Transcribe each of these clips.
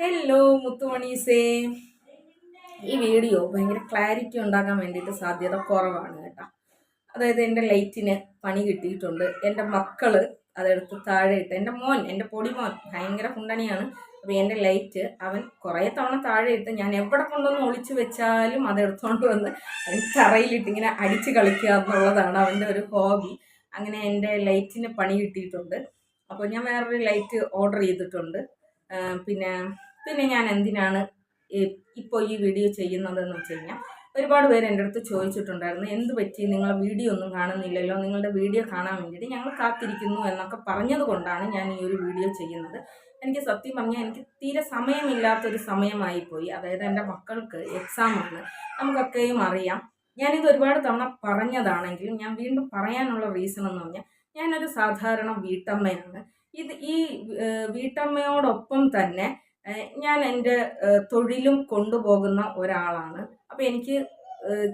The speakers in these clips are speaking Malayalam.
ഹലോ മുത്തുമണീസേ. ഈ വീഡിയോ ഭയങ്കര ക്ലാരിറ്റി ഉണ്ടാക്കാൻ വേണ്ടിയിട്ട് സാധ്യത കുറവാണ് കേട്ടോ. അതായത് എന്റെ ലൈറ്റിന് പണി കിട്ടിയിട്ടുണ്ട്. എന്റെ മക്കൾ അതെടുത്ത് താഴെ ഇട്ട് എന്റെ മോൻ എന്റെ പൊടിമോൻ ഭയങ്കര കുണ്ടണിയാണ്. അപ്പോൾ എന്റെ ലൈറ്റ് അവൻ കുറേ തവണ താഴെ ഇട്ട് ഞാൻ എവിടെ കൊണ്ടൊന്ന് ഒളിച്ചു വെച്ചാലും അതെടുത്തോണ്ട് വന്ന് അവൻ തറയിലിട്ട് ഇങ്ങനെ അടിച്ച് കളിക്കുക എന്നുള്ളതാണ് അവന്റെ ഒരു ഹോബി അങ്ങനെ എന്റെ ലൈറ്റിന് പണി കിട്ടിയിട്ടുണ്ട്. അപ്പോൾ ഞാൻ വേറൊരു ലൈറ്റ് ഓർഡർ ചെയ്തിട്ടുണ്ട്. പിന്നെ പിന്നെ ഞാൻ എന്തിനാണ് ഇപ്പോൾ ഈ വീഡിയോ ചെയ്യുന്നതെന്ന് വെച്ച് കഴിഞ്ഞാൽ ഒരുപാട് പേര് എന്റെ അടുത്ത് ചോദിച്ചിട്ടുണ്ടായിരുന്നു എന്ത് പറ്റി? നിങ്ങൾ വീഡിയോ ഒന്നും കാണുന്നില്ലല്ലോ? നിങ്ങളുടെ വീഡിയോ കാണാൻ വേണ്ടിയിട്ട് ഞങ്ങൾ കാത്തിരിക്കുന്നു എന്നൊക്കെ പറഞ്ഞത് കൊണ്ടാണ് ഞാൻ ഈ ഒരു വീഡിയോ ചെയ്യുന്നത്. എനിക്ക് സത്യം പറഞ്ഞാൽ എനിക്ക് തീരെ സമയമില്ലാത്തൊരു സമയമായിപ്പോയി. അതായത് എന്റെ മക്കൾക്ക് എക്സാമാണ് നമുക്കൊക്കെയും അറിയാം. ഞാനിത് ഒരുപാട് തവണ പറഞ്ഞതാണെങ്കിലും ഞാൻ വീണ്ടും പറയാനുള്ള റീസൺ എന്ന് പറഞ്ഞാൽ ഞാനൊരു സാധാരണ വീട്ടമ്മയാണ്. ഇത് ഈ വീട്ടമ്മയോടൊപ്പം തന്നെ ഞാൻ എന്റെ തൊഴിലും കൊണ്ടുപോകുന്ന ഒരാളാണ്. അപ്പോൾ എനിക്ക്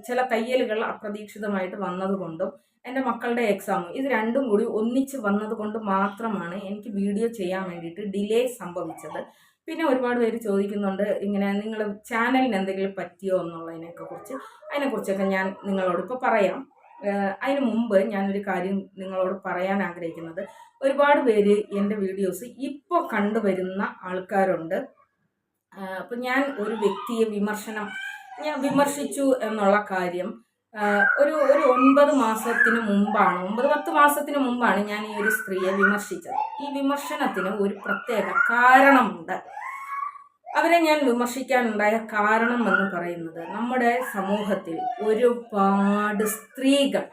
ചില തയ്യലുകൾ അപ്രതീക്ഷിതമായിട്ട് വന്നതുകൊണ്ടും എന്റെ മക്കളുടെ എക്സാമും ഇത് രണ്ടും കൂടി ഒന്നിച്ച് വന്നതുകൊണ്ട് മാത്രമാണ് എനിക്ക് വീഡിയോ ചെയ്യാൻ വേണ്ടിയിട്ട് ഡിലേ സംഭവിച്ചത്. പിന്നെ ഒരുപാട് പേര് ചോദിക്കുന്നുണ്ട് ഇങ്ങനെ നിങ്ങൾ ചാനലിന് എന്തെങ്കിലും പറ്റിയോ എന്നുള്ളതിനെയൊക്കെ കുറിച്ച്. അതിനെക്കുറിച്ചൊക്കെ ഞാൻ നിങ്ങളോട് ഇപ്പോൾ പറയാം. അതിന് മുമ്പ് ഞാനൊരു കാര്യം നിങ്ങളോട് പറയാൻ ആഗ്രഹിക്കുന്നത്. ഒരുപാട് പേര് എന്റെ വീഡിയോസ് ഇപ്പോൾ കണ്ടുവരുന്ന ആൾക്കാരുണ്ട്. അപ്പം ഞാൻ ഒരു വ്യക്തിയെ വിമർശനം ഞാൻ വിമർശിച്ചു എന്നുള്ള കാര്യം ഒരു ഒരു ഒൻപത് മാസത്തിന് മുമ്പാണ് ഒമ്പത് പത്ത് മാസത്തിന് മുമ്പാണ് ഞാൻ ഈ ഒരു സ്ത്രീയെ വിമർശിച്ചത്. ഈ വിമർശനത്തിന് ഒരു പ്രത്യേക കാരണമുണ്ട്. അവരെ ഞാൻ വിമർശിക്കാനുണ്ടായ കാരണം എന്ന് പറയുന്നത് നമ്മുടെ സമൂഹത്തിൽ ഒരുപാട് സ്ത്രീകൾ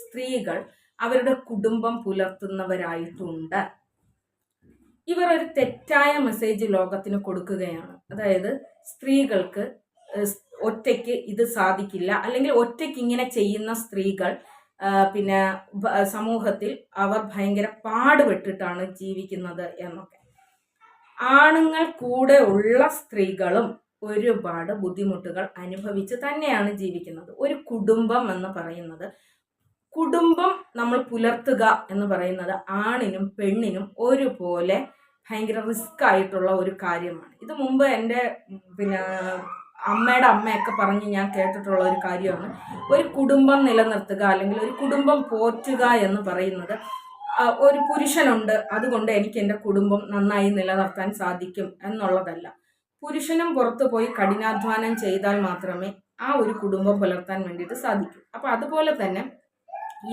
സ്ത്രീകൾ അവരുടെ കുടുംബം പുലർത്തുന്നവരായിട്ടുണ്ട്. ഇവർ ഒരു തെറ്റായ മെസ്സേജ് ലോകത്തിന് കൊടുക്കുകയാണ്. അതായത് സ്ത്രീകൾക്ക് ഒറ്റയ്ക്ക് ഇത് സാധിക്കില്ല. അല്ലെങ്കിൽ ഒറ്റയ്ക്ക് ഇങ്ങനെ ചെയ്യുന്ന സ്ത്രീകൾ പിന്നെ സമൂഹത്തിൽ അവർ ഭയങ്കര പാടുപെട്ടിട്ടാണ് ജീവിക്കുന്നത് എന്നൊക്കെ. ആണുങ്ങൾ കൂടെ ഉള്ള സ്ത്രീകളും ഒരുപാട് ബുദ്ധിമുട്ടുകൾ അനുഭവിച്ച് തന്നെയാണ് ജീവിക്കുന്നത്. ഒരു കുടുംബം എന്ന് പറയുന്നത് കുടുംബം നമ്മൾ പുലർത്തുക എന്ന് പറയുന്നത് ആണിനും പെണ്ണിനും ഒരുപോലെ ഭയങ്കര റിസ്ക് ആയിട്ടുള്ള ഒരു കാര്യമാണ്. ഇത് മുമ്പ് എന്റെ പിന്നെ അമ്മയുടെ അമ്മയൊക്കെ പറഞ്ഞ് ഞാൻ കേട്ടിട്ടുള്ള ഒരു കാര്യമാണ്. ഒരു കുടുംബം നിലനിർത്തുക അല്ലെങ്കിൽ ഒരു കുടുംബം പോറ്റുക എന്ന് പറയുന്നത് ഒരു പുരുഷനുണ്ട്. അതുകൊണ്ട് എനിക്ക് എന്റെ കുടുംബം നന്നായി നിലനിർത്താൻ സാധിക്കും എന്നുള്ളതല്ല. പുരുഷനും പുറത്തു പോയി കഠിനാധ്വാനം ചെയ്താൽ മാത്രമേ ആ ഒരു കുടുംബം പുലർത്താൻ വേണ്ടിയിട്ട് സാധിക്കൂ. അപ്പൊ അതുപോലെ തന്നെ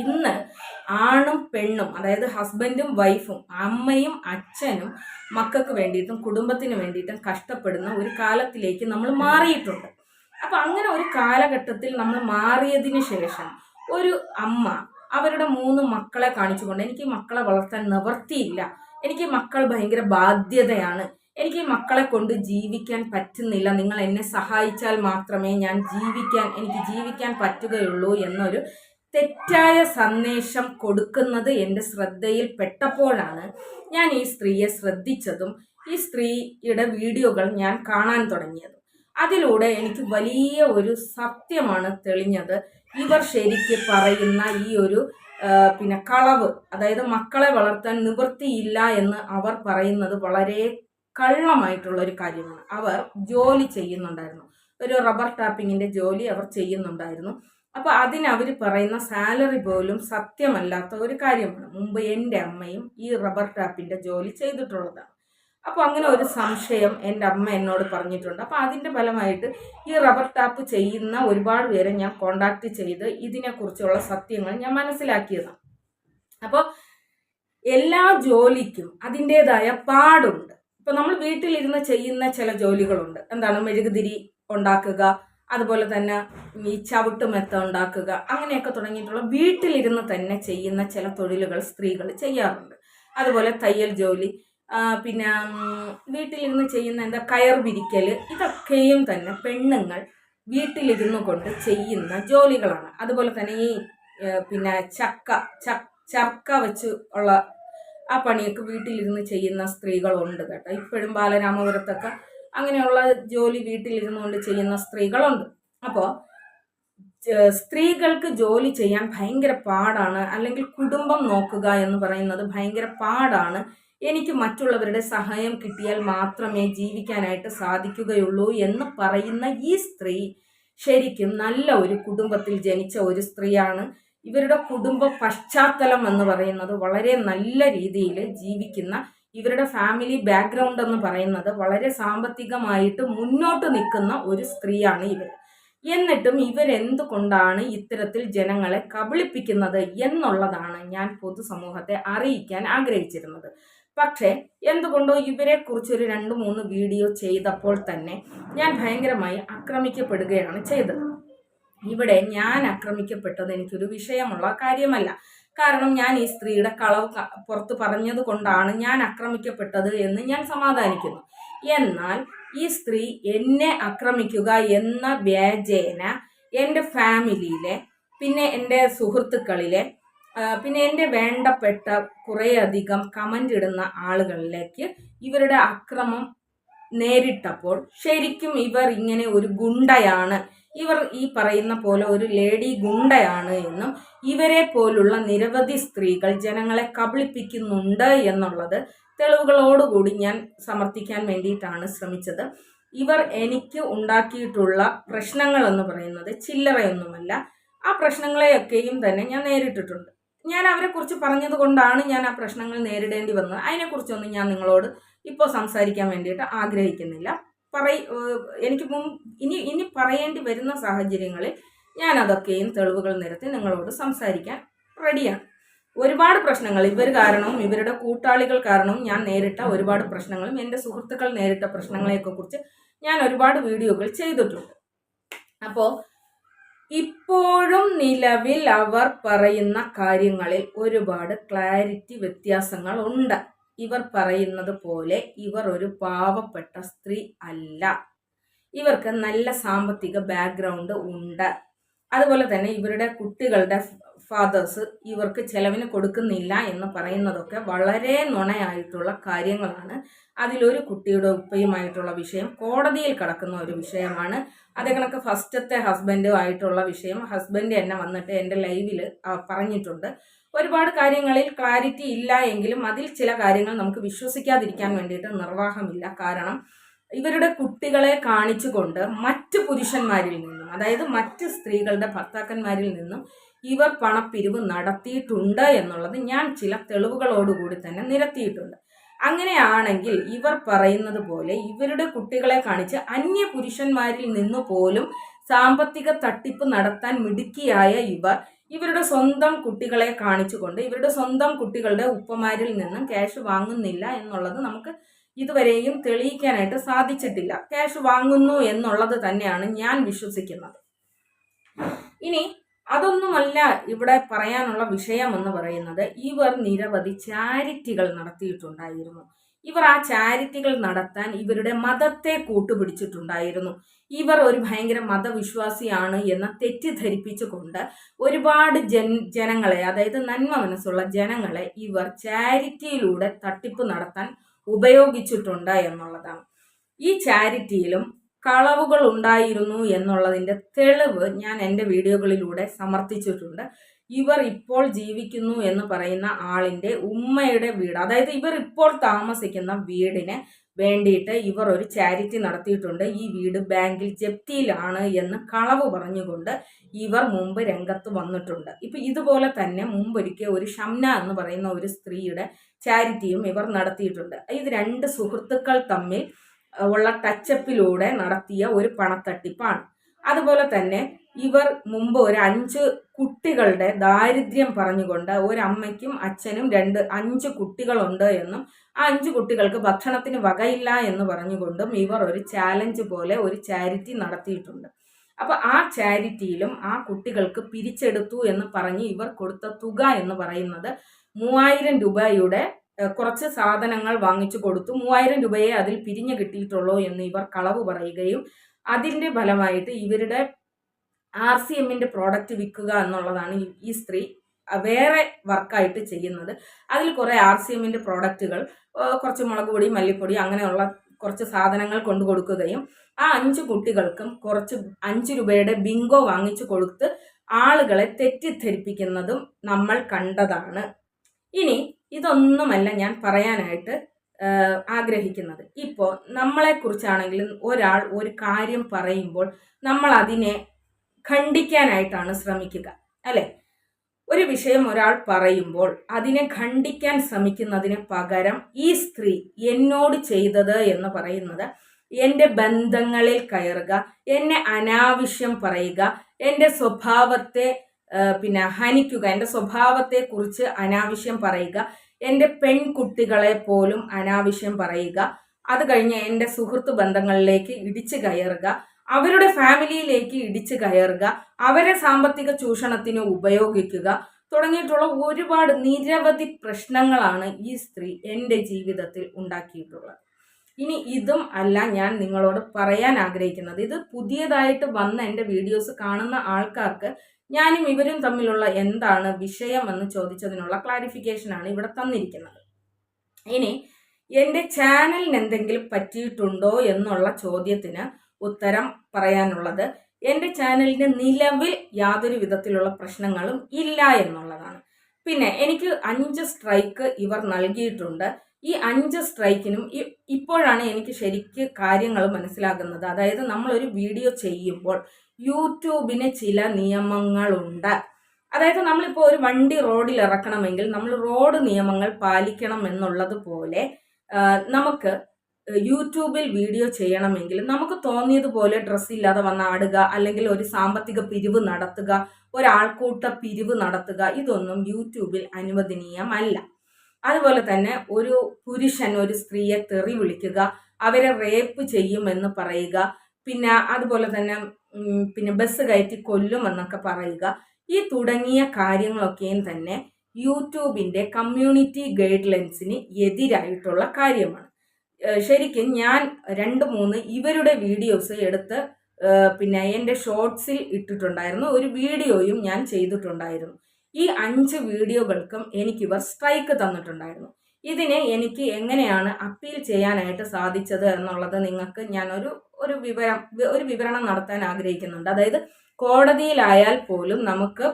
ഇന്ന് ആണും പെണ്ണും അതായത് ഹസ്ബൻഡും വൈഫും അമ്മയും അച്ഛനും മക്കൾക്ക് വേണ്ടിയിട്ടും കുടുംബത്തിന് വേണ്ടിയിട്ടും കഷ്ടപ്പെടുന്ന ഒരു കാലത്തിലേക്ക് നമ്മൾ മാറിയിട്ടുണ്ട്. അപ്പൊ അങ്ങനെ ഒരു കാലഘട്ടത്തിൽ നമ്മൾ മാറിയതിന് ശേഷം ഒരു അമ്മ അവരുടെ മൂന്ന് മക്കളെ കാണിച്ചുകൊണ്ട് എനിക്ക് മക്കളെ വളർത്താൻ നിവർത്തിയില്ല എനിക്ക് മക്കൾ ഭയങ്കര ബാധ്യതയാണ്. എനിക്ക് മക്കളെ കൊണ്ട് ജീവിക്കാൻ പറ്റുന്നില്ല. നിങ്ങൾ എന്നെ സഹായിച്ചാൽ മാത്രമേ ഞാൻ ജീവിക്കാൻ എനിക്ക് ജീവിക്കാൻ പറ്റുകയുള്ളൂ എന്നൊരു തെറ്റായ സന്ദേശം കൊടുക്കുന്നത് എന്റെ ശ്രദ്ധയിൽ പെട്ടപ്പോഴാണ് ഞാൻ ഈ സ്ത്രീയെ ശ്രദ്ധിച്ചതും ഈ സ്ത്രീയുടെ വീഡിയോകൾ ഞാൻ കാണാൻ തുടങ്ങിയതും. അതിലൂടെ എനിക്ക് വലിയ ഒരു സത്യമാണ് തെളിഞ്ഞത്. ഇവർ ശരിക്ക് പറയുന്ന ഈ ഒരു പിന്നെ കളവ് അതായത് മക്കളെ വളർത്താൻ നിവൃത്തിയില്ല എന്ന് അവർ പറയുന്നത് വളരെ കള്ളമായിട്ടുള്ള ഒരു കാര്യമാണ്. അവർ ജോലി ചെയ്യുന്നുണ്ടായിരുന്നു. ഒരു റബ്ബർ ടാപ്പിങ്ങിന്റെ ജോലി അവർ ചെയ്യുന്നുണ്ടായിരുന്നു. അപ്പോൾ അതിനവർ പറയുന്ന സാലറി പോലും സത്യമല്ലാത്ത ഒരു കാര്യമാണ്. മുമ്പ് എന്റെ അമ്മയും ഈ റബ്ബർ ടാപ്പിന്റെ ജോലി ചെയ്തിട്ടുള്ളതാണ്. അപ്പോൾ അങ്ങനെ ഒരു സംശയം എന്റെ അമ്മ എന്നോട് പറഞ്ഞിട്ടുണ്ട്. അപ്പോൾ അതിന്റെ ഫലമായിട്ട് ഈ റബ്ബർ ടാപ്പ് ചെയ്യുന്ന ഒരുപാട് പേരെ ഞാൻ കോണ്ടാക്ട് ചെയ്ത് ഇതിനെക്കുറിച്ചുള്ള സത്യങ്ങൾ ഞാൻ മനസ്സിലാക്കിയതാണ് അപ്പോൾ എല്ലാ ജോലിക്കും അതിന്റെതായ പാടുണ്ട്. ഇപ്പൊ നമ്മൾ വീട്ടിലിരുന്ന് ചെയ്യുന്ന ചില ജോലികളുണ്ട്. എന്താണ്? മെഴുകുതിരി ഉണ്ടാക്കുക അതുപോലെ തന്നെ ഈ ചവിട്ട് മെത്ത ഉണ്ടാക്കുക അങ്ങനെയൊക്കെ തുടങ്ങിയിട്ടുള്ള വീട്ടിലിരുന്ന് തന്നെ ചെയ്യുന്ന ചില തൊഴിലുകൾ സ്ത്രീകൾ ചെയ്യാറുണ്ട്. അതുപോലെ തയ്യൽ ജോലി പിന്നെ വീട്ടിലിരുന്ന് ചെയ്യുന്ന എന്താ കയർ വിരിക്കൽ ഇതൊക്കെയും തന്നെ പെണ്ണുങ്ങൾ വീട്ടിലിരുന്നു കൊണ്ട് ചെയ്യുന്ന ജോലികളാണ്. അതുപോലെ തന്നെ ഈ പിന്നെ ചക്ക ചർക്ക വെച്ച് ഉള്ള ആ പണിയൊക്കെ വീട്ടിലിരുന്ന് ചെയ്യുന്ന സ്ത്രീകളുണ്ട് കേട്ടോ. ഇപ്പോഴും ബാലരാമപുരത്തൊക്കെ അങ്ങനെയുള്ള ജോലി വീട്ടിലിരുന്നു കൊണ്ട് ചെയ്യുന്ന സ്ത്രീകളുണ്ട്. അപ്പോൾ സ്ത്രീകൾക്ക് ജോലി ചെയ്യാൻ ഭയങ്കര പാടാണ്. അല്ലെങ്കിൽ കുടുംബം നോക്കുക എന്ന് പറയുന്നത് ഭയങ്കര പാടാണ്. എനിക്ക് മറ്റുള്ളവരുടെ സഹായം കിട്ടിയാൽ മാത്രമേ ജീവിക്കാനായിട്ട് സാധിക്കുകയുള്ളൂ എന്ന് പറയുന്ന ഈ സ്ത്രീ ശരിക്കും നല്ല ഒരു കുടുംബത്തിൽ ജനിച്ച ഒരു സ്ത്രീയാണ്. ഇവരുടെ കുടുംബ പശ്ചാത്തലം എന്ന് പറയുന്നത് വളരെ നല്ല രീതിയിൽ ജീവിക്കുന്ന ഇവരുടെ ഫാമിലി ബാക്ക്ഗ്രൗണ്ട് എന്ന് പറയുന്നത് വളരെ സാമ്പത്തികമായിട്ട് മുന്നോട്ട് നിൽക്കുന്ന ഒരു സ്ത്രീയാണ് ഇവർ. എന്നിട്ടും ഇവരെന്തുകൊണ്ടാണ് ഇത്തരത്തിൽ ജനങ്ങളെ കബളിപ്പിക്കുന്നത് എന്നുള്ളതാണ് ഞാൻ പൊതുസമൂഹത്തെ അറിയിക്കാൻ ആഗ്രഹിച്ചിരുന്നത്. പക്ഷേ എന്തുകൊണ്ടോ ഇവരെ കുറിച്ചൊരു രണ്ട് മൂന്ന് വീഡിയോ ചെയ്തപ്പോൾ തന്നെ ഞാൻ ഭയങ്കരമായി ആക്രമിക്കപ്പെടുകയാണ് ചെയ്തത്. ഇവിടെ ഞാൻ ആക്രമിക്കപ്പെട്ടത് എനിക്കൊരു വിഷയമുള്ള കാര്യമല്ല. കാരണം ഞാൻ ഈ സ്ത്രീയുടെ കളവ് പുറത്ത് പറഞ്ഞത് കൊണ്ടാണ് ഞാൻ ആക്രമിക്കപ്പെട്ടത് എന്ന് ഞാൻ സമാധാനിക്കുന്നു. എന്നാൽ ഈ സ്ത്രീ എന്നെ ആക്രമിക്കുക എന്ന വ്യാജേന എന്റെ ഫാമിലിയിലെ പിന്നെ എന്റെ സുഹൃത്തുക്കളിലെ പിന്നെ എന്റെ വേണ്ടപ്പെട്ട കുറേയധികം കമന്റ് ഇടുന്ന ആളുകളിലേക്ക് ഇവരുടെ അക്രമം നേരിട്ടപ്പോൾ ശരിക്കും ഇവർ ഇങ്ങനെ ഒരു ഗുണ്ടയാണ്. ഇവർ ഈ പറയുന്ന പോലെ ഒരു ലേഡി ഗുണ്ടയാണ് എന്നും ഇവരെ പോലുള്ള നിരവധി സ്ത്രീകൾ ജനങ്ങളെ കബളിപ്പിക്കുന്നുണ്ട് എന്നുള്ളത് തെളിവുകളോടുകൂടി ഞാൻ സമർത്ഥിക്കാൻ വേണ്ടിയിട്ടാണ് ശ്രമിച്ചത്. ഇവർ എനിക്ക് ഉണ്ടാക്കിയിട്ടുള്ള പ്രശ്നങ്ങൾ എന്ന് പറയുന്നത് ചില്ലറയൊന്നുമല്ല. ആ പ്രശ്നങ്ങളെയൊക്കെയും തന്നെ ഞാൻ നേരിട്ടിട്ടുണ്ട്. ഞാൻ അവരെക്കുറിച്ച് പറഞ്ഞത് കൊണ്ടാണ് ഞാൻ ആ പ്രശ്നങ്ങൾ നേരിടേണ്ടി വന്നത്. അതിനെക്കുറിച്ചൊന്നും ഞാൻ നിങ്ങളോട് ഇപ്പോൾ സംസാരിക്കാൻ വേണ്ടിയിട്ട് ആഗ്രഹിക്കുന്നില്ല. പറയ എനിക്ക് മുമ്പ് ഇനി ഇനി പറയേണ്ടി വരുന്ന സാഹചര്യങ്ങളിൽ ഞാൻ അതൊക്കെയും തെളിവുകൾ നിരത്തി നിങ്ങളോട് സംസാരിക്കാൻ റെഡിയാണ്. ഒരുപാട് പ്രശ്നങ്ങൾ ഇവർ കാരണവും ഇവരുടെ കൂട്ടാളികൾ കാരണവും ഞാൻ നേരിട്ട ഒരുപാട് പ്രശ്നങ്ങളും എന്റെ സുഹൃത്തുക്കൾ നേരിട്ട പ്രശ്നങ്ങളെയൊക്കെ കുറിച്ച് ഞാൻ ഒരുപാട് വീഡിയോകൾ ചെയ്തിട്ടുണ്ട്. അപ്പോൾ ഇപ്പോഴും നിലവിൽ അവർ പറയുന്ന കാര്യങ്ങളിൽ ഒരുപാട് ക്ലാരിറ്റി വ്യത്യാസങ്ങൾ ഉണ്ട്. ഇവർ പറയുന്നത് പോലെ ഇവർ ഒരു പാവപ്പെട്ട സ്ത്രീ അല്ല. ഇവർക്ക് നല്ല സാമ്പത്തിക ബാക്ക്ഗ്രൗണ്ട് ഉണ്ട്. അതുപോലെ തന്നെ ഇവരുടെ കുട്ടികളുടെ ഫാദേഴ്സ് ഇവർക്ക് ചെലവിന് കൊടുക്കുന്നില്ല എന്ന് പറയുന്നതൊക്കെ വളരെ നുണയായിട്ടുള്ള കാര്യങ്ങളാണ്. അതിലൊരു കുട്ടിയുടെ ഉപ്പയുമായിട്ടുള്ള വിഷയം കോടതിയിൽ കിടക്കുന്ന ഒരു വിഷയമാണ്. അതേ കണക്ക് ഫസ്റ്റത്തെ ഹസ്ബൻഡുമായിട്ടുള്ള വിഷയം ഹസ്ബൻഡ് എന്നെ വന്നിട്ട് എന്റെ ലൈവിൽ പറഞ്ഞിട്ടുണ്ട്. ഒരുപാട് കാര്യങ്ങളിൽ ക്ലാരിറ്റി ഇല്ല എങ്കിലും അതിൽ ചില കാര്യങ്ങൾ നമുക്ക് വിശ്വസിക്കാതിരിക്കാൻ വേണ്ടിയിട്ട് നിർവാഹമില്ല. കാരണം ഇവരുടെ കുട്ടികളെ കാണിച്ചുകൊണ്ട് മറ്റ് പുരുഷന്മാരിൽ നിന്നും അതായത് മറ്റ് സ്ത്രീകളുടെ ഭർത്താക്കന്മാരിൽ നിന്നും ഇവർ പണപ്പിരിവ് നടത്തിയിട്ടുണ്ട് എന്നുള്ളത് ഞാൻ ചില തെളിവുകളോടുകൂടി തന്നെ നിരത്തിയിട്ടുണ്ട്. അങ്ങനെയാണെങ്കിൽ ഇവർ പറയുന്നത് പോലെ ഇവരുടെ കുട്ടികളെ കാണിച്ച് അന്യ പുരുഷന്മാരിൽ നിന്ന് പോലും സാമ്പത്തിക തട്ടിപ്പ് നടത്താൻ മിടുക്കിയായ ഇവർ ഇവരുടെ സ്വന്തം കുട്ടികളെ കാണിച്ചുകൊണ്ട് ഇവരുടെ സ്വന്തം കുട്ടികളുടെ ഉപ്പമാരിൽ നിന്നും ക്യാഷ് വാങ്ങുന്നില്ല എന്നുള്ളത് നമുക്ക് ഇതുവരെയും തെളിയിക്കാനായിട്ട് സാധിച്ചിട്ടില്ല. ക്യാഷ് വാങ്ങുന്നു എന്നുള്ളത് തന്നെയാണ് ഞാൻ വിശ്വസിക്കുന്നത്. ഇനി അതൊന്നുമല്ല ഇവിടെ പറയാനുള്ള വിഷയം എന്ന് പറയുന്നത് ഇവർ നിരവധി ചാരിറ്റികൾ നടത്തിയിട്ടുണ്ടായിരുന്നു. ഇവർ ആ ചാരിറ്റികൾ നടത്താൻ ഇവരുടെ മതത്തെ കൂട്ടുപിടിച്ചിട്ടുണ്ടായിരുന്നു. ഇവർ ഒരു ഭയങ്കര മതവിശ്വാസിയാണ് എന്ന് തെറ്റിദ്ധരിപ്പിച്ചുകൊണ്ട് ഒരുപാട് ജൻ ജനങ്ങളെ അതായത് നന്മ മനസ്സുള്ള ജനങ്ങളെ ഇവർ ചാരിറ്റിയിലൂടെ തട്ടിപ്പ് നടത്താൻ ഉപയോഗിച്ചിട്ടുണ്ട് എന്നുള്ളതാണ്. ഈ ചാരിറ്റിയിലും കളവുകൾ ഉണ്ടായിരുന്നു എന്നുള്ളതിന്റെ തെളിവ് ഞാൻ എന്റെ വീഡിയോകളിലൂടെ സമർത്ഥിച്ചിട്ടുണ്ട് ഇവർ ഇപ്പോൾ ജീവിക്കുന്നു എന്ന് പറയുന്ന ആളിന്റെ ഉമ്മയുടെ വീട് അതായത് ഇവർ ഇപ്പോൾ താമസിക്കുന്ന വീടിന് വേണ്ടിയിട്ട് ഇവർ ഒരു ചാരിറ്റി നടത്തിയിട്ടുണ്ട്. ഈ വീട് ബാങ്കിൽ ജപ്തിയിലാണ് എന്ന് കളവ് പറഞ്ഞുകൊണ്ട് ഇവർ മുമ്പ് രംഗത്ത് വന്നിട്ടുണ്ട്. ഇപ്പം ഇതുപോലെ തന്നെ മുമ്പൊരിക്കൽ ഒരു ഷംന എന്ന് പറയുന്ന ഒരു സ്ത്രീയുടെ ചാരിറ്റിയും ഇവർ നടത്തിയിട്ടുണ്ട്. ഇത് രണ്ട് സുഹൃത്തുക്കൾ തമ്മിൽ ഉള്ള ടച്ചപ്പിലൂടെ നടത്തിയ ഒരു പണത്തട്ടിപ്പാണ്. അതുപോലെ തന്നെ ഇവർ മുമ്പ് ഒരു അഞ്ച് കുട്ടികളുടെ ദാരിദ്ര്യം പറഞ്ഞുകൊണ്ട് ഒരമ്മയ്ക്കും അച്ഛനും രണ്ട് അഞ്ച് കുട്ടികളുണ്ട് എന്നും ആ അഞ്ച് കുട്ടികൾക്ക് ഭക്ഷണത്തിന് വകയില്ല എന്ന് പറഞ്ഞുകൊണ്ടും ഇവർ ഒരു ചാലഞ്ച് പോലെ ഒരു ചാരിറ്റി നടത്തിയിട്ടുണ്ട്. അപ്പോൾ ആ ചാരിറ്റിയിലും ആ കുട്ടികൾക്ക് പിരിച്ചെടുത്തു എന്ന് പറഞ്ഞ് ഇവർ കൊടുത്ത തുക എന്ന് പറയുന്നത് മൂവായിരം രൂപയുടെ കുറച്ച് സാധനങ്ങൾ വാങ്ങിച്ചു കൊടുത്തു. മൂവായിരം രൂപയെ അതിൽ പിരിഞ്ഞു കിട്ടിയിട്ടുള്ളൂ എന്ന് ഇവർ കളവ് പറയുകയും അതിന്റെ ഫലമായിട്ട് ഇവരുടെ ആർ സി എമ്മിന്റെ പ്രോഡക്റ്റ് വിൽക്കുക എന്നുള്ളതാണ് ഈ- സ്ത്രീ വേറെ വർക്കായിട്ട് ചെയ്യുന്നത്. അതിൽ കുറേ ആർ സി എമ്മിന്റെ പ്രോഡക്റ്റുകൾ കുറച്ച് മുളക് പൊടി മല്ലിപ്പൊടി അങ്ങനെയുള്ള കുറച്ച് സാധനങ്ങൾ കൊണ്ടു കൊടുക്കുകയും ആ അഞ്ച് കുട്ടികൾക്കും കുറച്ച് അഞ്ച് രൂപയുടെ ബിങ്കോ വാങ്ങിച്ചു കൊടുത്ത് ആളുകളെ തെറ്റിദ്ധരിപ്പിക്കുന്നതും നമ്മൾ കണ്ടതാണ്. ഇനി ഇതൊന്നുമല്ല ഞാൻ പറയാനായിട്ട് ആഗ്രഹിക്കുന്നത്. ഇപ്പോൾ നമ്മളെക്കുറിച്ചാണെങ്കിലും ഒരാൾ ഒരു കാര്യം പറയുമ്പോൾ നമ്മൾ അതിനെ ഖണ്ഡിക്കാനായിട്ടാണ് ശ്രമിക്കുക അല്ലെ? ഒരു വിഷയം ഒരാൾ പറയുമ്പോൾ അതിനെ ഖണ്ഡിക്കാൻ ശ്രമിക്കുന്നതിന് പകരം ഈ സ്ത്രീ എന്നോട് ചെയ്തത് എന്ന് പറയുന്നത് എന്റെ ബന്ധങ്ങളിൽ കയറുക എന്നെ അനാവശ്യം പറയുക എന്റെ സ്വഭാവത്തെ പിന്നെ ഹനിക്കുക എന്റെ സ്വഭാവത്തെ കുറിച്ച് അനാവശ്യം പറയുക എന്റെ പെൺകുട്ടികളെ പോലും അനാവശ്യം പറയുക അത് കഴിഞ്ഞ് എന്റെ സുഹൃത്ത് ബന്ധങ്ങളിലേക്ക് ഇടിച്ചു കയറുക അവരുടെ ഫാമിലിയിലേക്ക് ഇടിച്ചു കയറുക അവരെ സാമ്പത്തിക ചൂഷണത്തിന് ഉപയോഗിക്കുക തുടങ്ങിയിട്ടുള്ള ഒരുപാട് നിരവധി പ്രശ്നങ്ങളാണ് ഈ സ്ത്രീ എന്റെ ജീവിതത്തിൽ ഉണ്ടാക്കിയിട്ടുള്ളത്. ഇനി ഇതും അല്ല ഞാൻ നിങ്ങളോട് പറയാൻ ആഗ്രഹിക്കുന്നത്. ഇത് പുതിയതായിട്ട് വന്ന എന്റെ വീഡിയോസ് കാണുന്ന ആൾക്കാർക്ക് ഞാനും ഇവരും തമ്മിലുള്ള എന്താണ് വിഷയം എന്ന് ചോദിച്ചതിനുള്ള ക്ലാരിഫിക്കേഷനാണ് ഇവിടെ തന്നിരിക്കുന്നത്. ഇനി എന്റെ ചാനലിന് എന്തെങ്കിലും പറ്റിയിട്ടുണ്ടോ എന്നുള്ള ചോദ്യത്തിന് ഉത്തരം പറയാനുള്ളത്. എന്റെ ചാനലിന് നിലവിൽ യാതൊരു വിധത്തിലുള്ള പ്രശ്നങ്ങളും ഇല്ല എന്നുള്ളതാണ്. പിന്നെ എനിക്ക് അഞ്ച് സ്ട്രൈക്ക് ഇവർ നൽകിയിട്ടുണ്ട്. ഈ അഞ്ച് സ്ട്രൈക്കിനും ഇപ്പോഴാണ് എനിക്ക് ശരിക്ക് കാര്യങ്ങൾ മനസ്സിലാകുന്നത്. അതായത് നമ്മളൊരു വീഡിയോ ചെയ്യുമ്പോൾ യൂട്യൂബിന് ചില നിയമങ്ങളുണ്ട്. അതായത് നമ്മളിപ്പോൾ ഒരു വണ്ടി റോഡിൽ ഇറക്കണമെങ്കിൽ നമ്മൾ റോഡ് നിയമങ്ങൾ പാലിക്കണം എന്നുള്ളത് പോലെ നമുക്ക് യൂട്യൂബിൽ വീഡിയോ ചെയ്യണമെങ്കിൽ നമുക്ക് തോന്നിയതുപോലെ ഡ്രസ്സ് ഇല്ലാതെ വന്നാടുക അല്ലെങ്കിൽ ഒരു സാമ്പത്തിക പിരിവ് നടത്തുക ഒരാൾക്കൂട്ട പിരിവ് നടത്തുക ഇതൊന്നും യൂട്യൂബിൽ അനുവദനീയമല്ല. അതുപോലെ തന്നെ ഒരു പുരുഷൻ ഒരു സ്ത്രീയെ തെറി വിളിക്കുക അവരെ റേപ്പ് ചെയ്യുമെന്ന് പറയുക പിന്നെ അതുപോലെ തന്നെ പിന്നെ ബസ് കയറ്റി കൊല്ലുമെന്നൊക്കെ പറയുക ഈ തുടങ്ങിയ കാര്യങ്ങളൊക്കെയും തന്നെ യൂട്യൂബിന്റെ കമ്മ്യൂണിറ്റി ഗൈഡ് ലൈൻസിന് എതിരായിട്ടുള്ള കാര്യമാണ്. ശരിക്കും ഞാൻ രണ്ട് മൂന്ന് ഇവരുടെ വീഡിയോസ് എടുത്ത് പിന്നെ എന്റെ ഷോർട്സിൽ ഇട്ടിട്ടുണ്ടായിരുന്നു. ഒരു വീഡിയോയും ഞാൻ ചെയ്തിട്ടുണ്ടായിരുന്നു. ഈ അഞ്ച് വീഡിയോകൾക്കും എനിക്ക് എനിക്കിവർ സ്ട്രൈക്ക് തന്നിട്ടുണ്ടായിരുന്നു. ഇതിനെ എനിക്ക് എങ്ങനെയാണ് അപ്പീൽ ചെയ്യാനായിട്ട് സാധിച്ചത് എന്നുള്ളത് നിങ്ങൾക്ക് ഞാനൊരു ഒരു വിവരം ഒരു വിവരണം നടത്താൻ ആഗ്രഹിക്കുന്നുണ്ട്. അതായത് കോടതിയിലായാൽ പോലും നമുക്ക്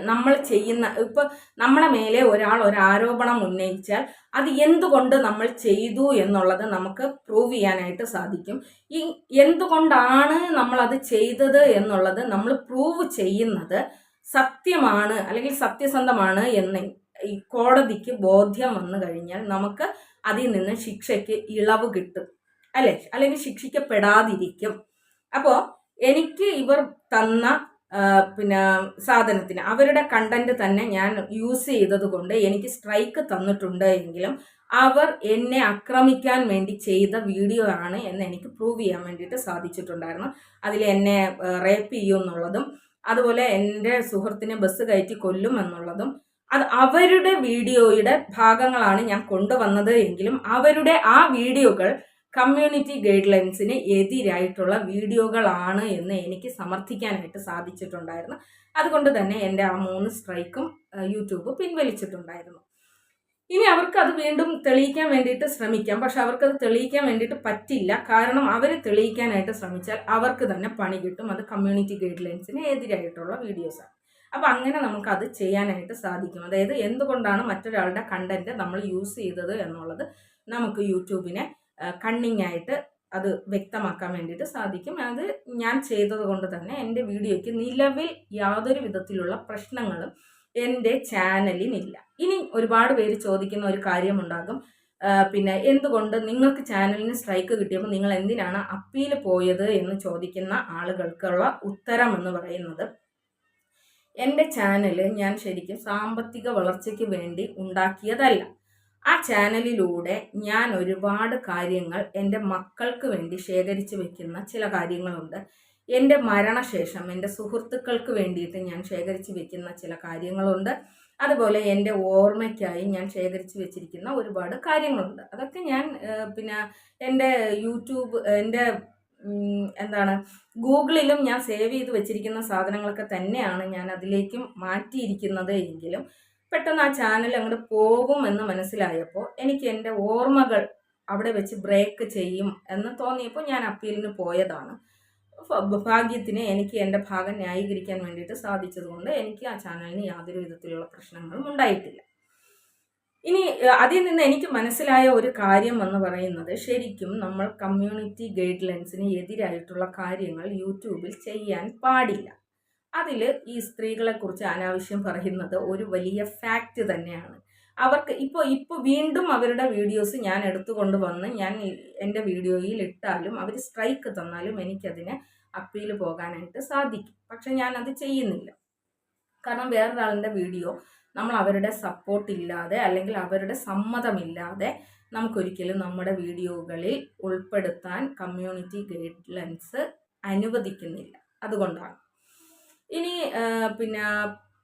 നമ്മൾ ചെയ്യുന്ന ഇപ്പൊ നമ്മുടെ മേലെ ഒരാൾ ഒരു ആരോപണം ഉന്നയിച്ചാൽ അത് എന്തുകൊണ്ട് നമ്മൾ ചെയ്തു എന്നുള്ളത് നമുക്ക് പ്രൂവ് ചെയ്യാനായിട്ട് സാധിക്കും. ഈ എന്തുകൊണ്ടാണ് നമ്മൾ അത് ചെയ്തത് എന്നുള്ളത് നമ്മൾ പ്രൂവ് ചെയ്യുന്നത് സത്യമാണ് അല്ലെങ്കിൽ സത്യസന്ധമാണ് എന്ന് ഈ കോടതിക്ക് ബോധ്യം വന്നു കഴിഞ്ഞാൽ നമുക്ക് അതിൽ നിന്ന് ശിക്ഷയ്ക്ക് ഇളവ് കിട്ടും. അല്ലെ? അല്ലെങ്കിൽ ശിക്ഷിക്കപ്പെടാതിരിക്കും. അപ്പോൾ എനിക്ക് ഇവർ തന്ന പിന്നെ സാധനത്തിന്. അവരുടെ കണ്ടന്റ് തന്നെ ഞാൻ യൂസ് ചെയ്തത് കൊണ്ട് എനിക്ക് സ്ട്രൈക്ക് തന്നിട്ടുണ്ട് എങ്കിലും അവർ എന്നെ ആക്രമിക്കാൻ വേണ്ടി ചെയ്ത വീഡിയോ ആണ് എന്ന് എനിക്ക് പ്രൂവ് ചെയ്യാൻ വേണ്ടിയിട്ട് സാധിച്ചിട്ടുണ്ടായിരുന്നു. അതിൽ എന്നെ റേപ്പ് ചെയ്യും എന്നുള്ളതും അതുപോലെ എന്റെ സുഹൃത്തിനെ ബസ് കയറ്റി കൊല്ലും എന്നുള്ളതും അത് അവരുടെ വീഡിയോയുടെ ഭാഗങ്ങളാണ് ഞാൻ കൊണ്ടുവന്നത് എങ്കിലും അവരുടെ ആ വീഡിയോകൾ കമ്മ്യൂണിറ്റി ഗൈഡ് ലൈൻസിന് എതിരായിട്ടുള്ള വീഡിയോകളാണ് എന്ന് എനിക്ക് സമർത്ഥിക്കാനായിട്ട് സാധിച്ചിട്ടുണ്ടായിരുന്നു. അതുകൊണ്ട് തന്നെ എന്റെ ആ മൂന്ന് സ്ട്രൈക്കും യൂട്യൂബ് പിൻവലിച്ചിട്ടുണ്ടായിരുന്നു. ഇനി അവർക്ക് അത് വീണ്ടും തെളിയിക്കാൻ വേണ്ടിയിട്ട് ശ്രമിക്കാം. പക്ഷെ അത് തെളിയിക്കാൻ വേണ്ടിയിട്ട് പറ്റില്ല. കാരണം അവരെ തെളിയിക്കാനായിട്ട് ശ്രമിച്ചാൽ അവർക്ക് തന്നെ പണി കിട്ടും. അത് കമ്മ്യൂണിറ്റി ഗൈഡ് ലൈൻസിന് എതിരായിട്ടുള്ള വീഡിയോസാണ്. അപ്പം അങ്ങനെ നമുക്ക് അത് ചെയ്യാനായിട്ട് സാധിക്കും. അതായത് എന്തുകൊണ്ടാണ് മറ്റൊരാളുടെ കണ്ടന്റ് നമ്മൾ യൂസ് ചെയ്തത് എന്നുള്ളത് നമുക്ക് യൂട്യൂബിനെ കണ്ണിങ് ആയിട്ട് അത് വ്യക്തമാക്കാൻ വേണ്ടിയിട്ട് സാധിക്കും. അത് ഞാൻ ചെയ്തത് കൊണ്ട് തന്നെ എന്റെ വീഡിയോയ്ക്ക് നിലവിൽ യാതൊരു വിധത്തിലുള്ള പ്രശ്നങ്ങളും എന്റെ ചാനലിനില്ല. ഇനി ഒരുപാട് പേര് ചോദിക്കുന്ന ഒരു കാര്യമുണ്ടാകും. പിന്നെ എന്തുകൊണ്ട് നിങ്ങൾക്ക് ചാനലിന് സ്ട്രൈക്ക് കിട്ടിയപ്പോൾ നിങ്ങൾ എന്തിനാണ് അപ്പീൽ പോയത് എന്ന് ചോദിക്കുന്ന ആളുകൾക്കുള്ള ഉത്തരം എന്ന് പറയുന്നത് എന്റെ ചാനൽ ഞാൻ ശരിക്കും സാമ്പത്തിക വളർച്ചയ്ക്ക് വേണ്ടി ഉണ്ടാക്കിയതല്ല. ആ ചാനലിലൂടെ ഞാൻ ഒരുപാട് കാര്യങ്ങൾ എന്റെ മക്കൾക്ക് വേണ്ടി ശേഖരിച്ച് വെക്കുന്ന ചില കാര്യങ്ങളുണ്ട്. എന്റെ മരണശേഷം എന്റെ സുഹൃത്തുക്കൾക്ക് വേണ്ടിയിട്ട് ഞാൻ ശേഖരിച്ച് വെക്കുന്ന ചില കാര്യങ്ങളുണ്ട്. അതുപോലെ എന്റെ ഓർമ്മയ്ക്കായി ഞാൻ ശേഖരിച്ച് വെച്ചിരിക്കുന്ന ഒരുപാട് കാര്യങ്ങളുണ്ട്. അതൊക്കെ ഞാൻ പിന്നെ എന്റെ യൂട്യൂബ് എന്റെ എന്താണ് ഗൂഗിളിലും ഞാൻ സേവ് ചെയ്ത് വെച്ചിരിക്കുന്ന സാധനങ്ങളൊക്കെ തന്നെയാണ് ഞാൻ അതിലേക്കും മാറ്റിയിരിക്കുന്നത് എങ്കിലും പെട്ടെന്ന് ആ ചാനൽ അങ്ങോട്ട് പോകുമെന്ന് മനസ്സിലായപ്പോൾ എനിക്ക് എന്റെ ഓർമ്മകൾ അവിടെ വെച്ച് ബ്രേക്ക് ചെയ്യും എന്ന് തോന്നിയപ്പോൾ ഞാൻ അപ്പീലിന് പോയതാണ്. ഭാഗ്യത്തിന് എനിക്ക് എന്റെ ഭാഗം ന്യായീകരിക്കാൻ വേണ്ടിയിട്ട് സാധിച്ചതുകൊണ്ട് എനിക്ക് ആ ചാനലിന് യാതൊരു വിധത്തിലുള്ള പ്രശ്നങ്ങളും ഉണ്ടായിട്ടില്ല. ഇനി അതിൽ നിന്ന് എനിക്ക് മനസ്സിലായ ഒരു കാര്യം എന്ന് പറയുന്നത് ശരിക്കും നമ്മൾ കമ്മ്യൂണിറ്റി ഗൈഡ് ലൈൻസിന് എതിരായിട്ടുള്ള കാര്യങ്ങൾ യൂട്യൂബിൽ ചെയ്യാൻ പാടില്ല. അതിൽ ഈ സ്ത്രീകളെക്കുറിച്ച് അനാവശ്യം പറയുന്നത് ഒരു വലിയ ഫാക്റ്റ് തന്നെയാണ്. അവർക്ക് ഇപ്പോൾ ഇപ്പോൾ വീണ്ടും അവരുടെ വീഡിയോസ് ഞാൻ എടുത്തുകൊണ്ട് വന്ന് ഞാൻ എന്റെ വീഡിയോയിൽ ഇട്ടാലും അവർ സ്ട്രൈക്ക് തന്നാലും എനിക്കതിന് അപ്പീൽ പോകാനായിട്ട് സാധിക്കും. പക്ഷെ ഞാൻ അത് ചെയ്യുന്നില്ല. കാരണം വേറൊരാളിന്റെ വീഡിയോ നമ്മൾ അവരുടെ സപ്പോർട്ട് ഇല്ലാതെ അല്ലെങ്കിൽ അവരുടെ സമ്മതമില്ലാതെ നമുക്കൊരിക്കലും നമ്മുടെ വീഡിയോകളിൽ ഉൾപ്പെടുത്താൻ കമ്മ്യൂണിറ്റി ഗൈഡ്ലൈൻസ് അനുവദിക്കുന്നില്ല. അതുകൊണ്ടാണ്. ഇനി പിന്നെ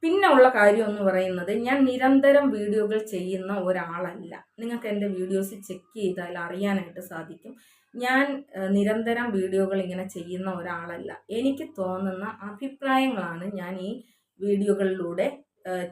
പിന്നെ ഉള്ള കാര്യം എന്ന് പറയുന്നത് ഞാൻ നിരന്തരം വീഡിയോകൾ ചെയ്യുന്ന ഒരാളല്ല. നിങ്ങൾക്ക് എന്റെ വീഡിയോസ് ചെക്ക് ചെയ്താൽ അറിയാനായിട്ട് സാധിക്കും. ഞാൻ നിരന്തരം വീഡിയോകൾ ഇങ്ങനെ ചെയ്യുന്ന ഒരാളല്ല. എനിക്ക് തോന്നുന്ന അഭിപ്രായങ്ങളാണ് ഞാൻ ഈ വീഡിയോകളിലൂടെ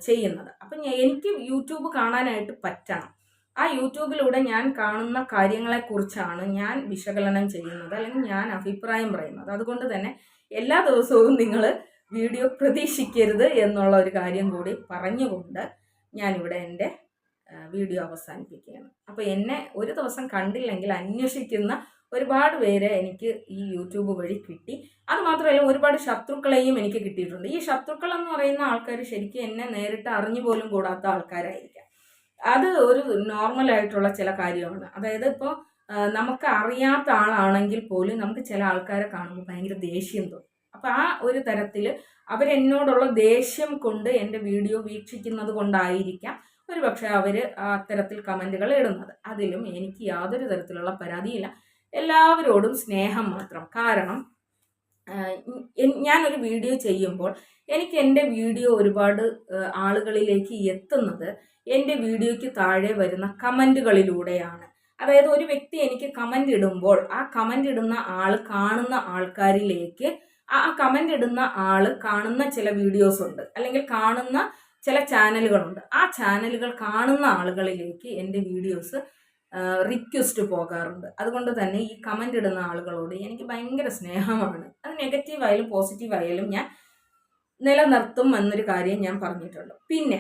ചെയ്യുന്നത്. അപ്പം എനിക്ക് യൂട്യൂബ് കാണാനായിട്ട് പറ്റണം. ആ യൂട്യൂബിലൂടെ ഞാൻ കാണുന്ന കാര്യങ്ങളെക്കുറിച്ചാണ് ഞാൻ വിശകലനം ചെയ്യുന്നത് അല്ലെങ്കിൽ ഞാൻ അഭിപ്രായം പറയുന്നത്. അതുകൊണ്ട് തന്നെ എല്ലാ ദിവസവും നിങ്ങൾ വീഡിയോ പ്രതീക്ഷിക്കരുത് എന്നുള്ള ഒരു കാര്യം കൂടി പറഞ്ഞുകൊണ്ട് ഞാനിവിടെ എന്റെ വീഡിയോ അവസാനിപ്പിക്കുകയാണ്. അപ്പോൾ എന്നെ ഒരു ദിവസം കണ്ടില്ലെങ്കിൽ അന്വേഷിക്കുന്ന ഒരുപാട് പേരെ എനിക്ക് ഈ യൂട്യൂബ് വഴി കിട്ടി. അത് മാത്രമല്ല ഒരുപാട് ശത്രുക്കളെയും എനിക്ക് കിട്ടിയിട്ടുണ്ട്. ഈ ശത്രുക്കൾ എന്ന് പറയുന്ന ആൾക്കാർ ശരിക്കും എന്നെ നേരിട്ട് അറിഞ്ഞു പോലും കൂടാത്ത ആൾക്കാരായിരിക്കാം. അത് ഒരു നോർമൽ ആയിട്ടുള്ള ചില കാര്യമാണ്. അതായത് ഇപ്പോൾ നമുക്ക് അറിയാത്ത ആളാണെങ്കിൽ പോലും നമുക്ക് ചില ആൾക്കാരെ കാണുമ്പോൾ ഭയങ്കര ദേഷ്യം തോന്നും. അപ്പോൾ ആ ഒരു തരത്തിൽ അവരെന്നോടുള്ള ദേഷ്യം കൊണ്ട് എന്റെ വീഡിയോ വീക്ഷിക്കുന്നത് കൊണ്ടായിരിക്കാം ഒരു പക്ഷേ അവർ അത്തരത്തിൽ കമന്റുകൾ ഇടുന്നത്. അതിലും എനിക്ക് യാതൊരു തരത്തിലുള്ള പരാതിയില്ല. എല്ലാവരോടും സ്നേഹം മാത്രം. കാരണം ഞാനൊരു വീഡിയോ ചെയ്യുമ്പോൾ എനിക്ക് എന്റെ വീഡിയോ ഒരുപാട് ആളുകളിലേക്ക് എത്തുന്നത് എന്റെ വീഡിയോയ്ക്ക് താഴെ വരുന്ന കമന്റുകളിലൂടെയാണ്. അതായത് ഒരു വ്യക്തി എനിക്ക് കമന്റ് ഇടുമ്പോൾ ആ കമന്റ് ഇടുന്ന ആൾ കാണുന്ന ആൾക്കാരിലേക്ക് ആ കമന്റ് ഇടുന്ന ആൾ കാണുന്ന ചില വീഡിയോസ് ഉണ്ട്. അല്ലെങ്കിൽ കാണുന്ന ചില ചാനലുകളുണ്ട് ആ ചാനലുകൾ കാണുന്ന ആളുകളിലേക്ക് എന്റെ വീഡിയോസ് റിക്വസ്റ്റ് പോകാറുണ്ട്. അതുകൊണ്ട് തന്നെ ഈ കമന്റ് ഇടുന്ന ആളുകളോട് എനിക്ക് ഭയങ്കര സ്നേഹമാണ്. അത് നെഗറ്റീവ് ആയാലും പോസിറ്റീവ് ആയാലും ഞാൻ നിലനിർത്തും എന്നൊരു കാര്യം ഞാൻ പറഞ്ഞിട്ടുണ്ട്. പിന്നെ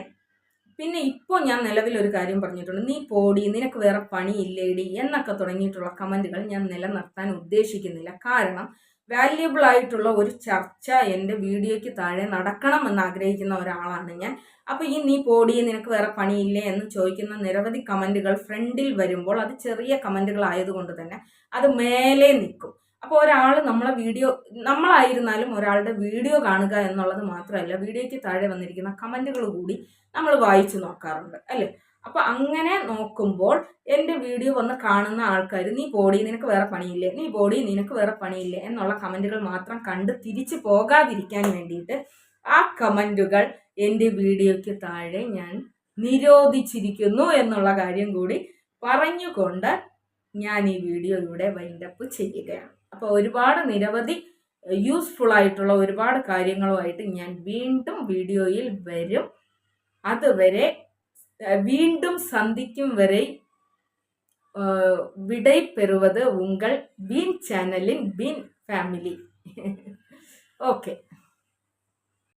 പിന്നെ ഇപ്പോൾ ഞാൻ നിലവിൽ ഒരു കാര്യം പറഞ്ഞിട്ടുണ്ട്. നീ പോടി നിനക്ക് വേറെ പണിയില്ലേടി എന്നൊക്കെ തുടങ്ങിയിട്ടുള്ള കമന്റുകൾ ഞാൻ നിലനിർത്താൻ ഉദ്ദേശിക്കുന്നില്ല. കാരണം വാല്യുബിൾ ആയിട്ടുള്ള ഒരു ചർച്ച എന്റെ വീഡിയോയ്ക്ക് താഴെ നടക്കണം എന്ന് ആഗ്രഹിക്കുന്ന ഒരാളാണ് ഞാൻ. അപ്പോൾ ഈ നീ പോടി നിനക്ക് വേറെ പണിയില്ലേ എന്ന് ചോദിക്കുന്ന നിരവധി കമന്റുകൾ ഫ്രണ്ടിൽ വരുമ്പോൾ അത് ചെറിയ കമന്റുകൾ ആയതുകൊണ്ട് തന്നെ അത് മേലെ നിൽക്കും. അപ്പോൾ ഒരാൾ നമ്മളെ വീഡിയോ നമ്മളായിരുന്നാലും ഒരാളുടെ വീഡിയോ കാണുക എന്നുള്ളത് മാത്രമല്ല വീഡിയോയ്ക്ക് താഴെ വന്നിരിക്കുന്ന കമന്റുകൾ കൂടി നമ്മൾ വായിച്ചു നോക്കാറുണ്ട് അല്ലേ? അപ്പോൾ അങ്ങനെ നോക്കുമ്പോൾ എന്റെ വീഡിയോ വന്ന് കാണുന്ന ആൾക്കാർ നീ ബോഡി നിനക്ക് വേറെ പണിയില്ലേ? നീ ബോഡി നിനക്ക് വേറെ പണിയില്ലേ? എന്നുള്ള കമന്റുകൾ മാത്രം കണ്ട് തിരിച്ചു പോകാതിരിക്കാൻ വേണ്ടിയിട്ട് ആ കമന്റുകൾ എന്റെ വീഡിയോയ്ക്ക് താഴെ ഞാൻ നിരോധിച്ചിരിക്കുന്നു എന്നുള്ള കാര്യം കൂടി പറഞ്ഞുകൊണ്ട് ഞാൻ ഈ വീഡിയോ ഇവിടെ വൈൻഡപ്പ് ചെയ്യുകയാണ്. അപ്പോൾ ഒരുപാട് നിരവധി യൂസ്ഫുൾ ആയിട്ടുള്ള ഒരുപാട് കാര്യങ്ങളുമായിട്ട് ഞാൻ വീണ്ടും വീഡിയോയിൽ വരും. അതുവരെ மீண்டும் சந்திக்கும் வரை விடை பெறுவது உங்கள் பீன் சேனலின் பீன் ஃபேமிலி. ஓகே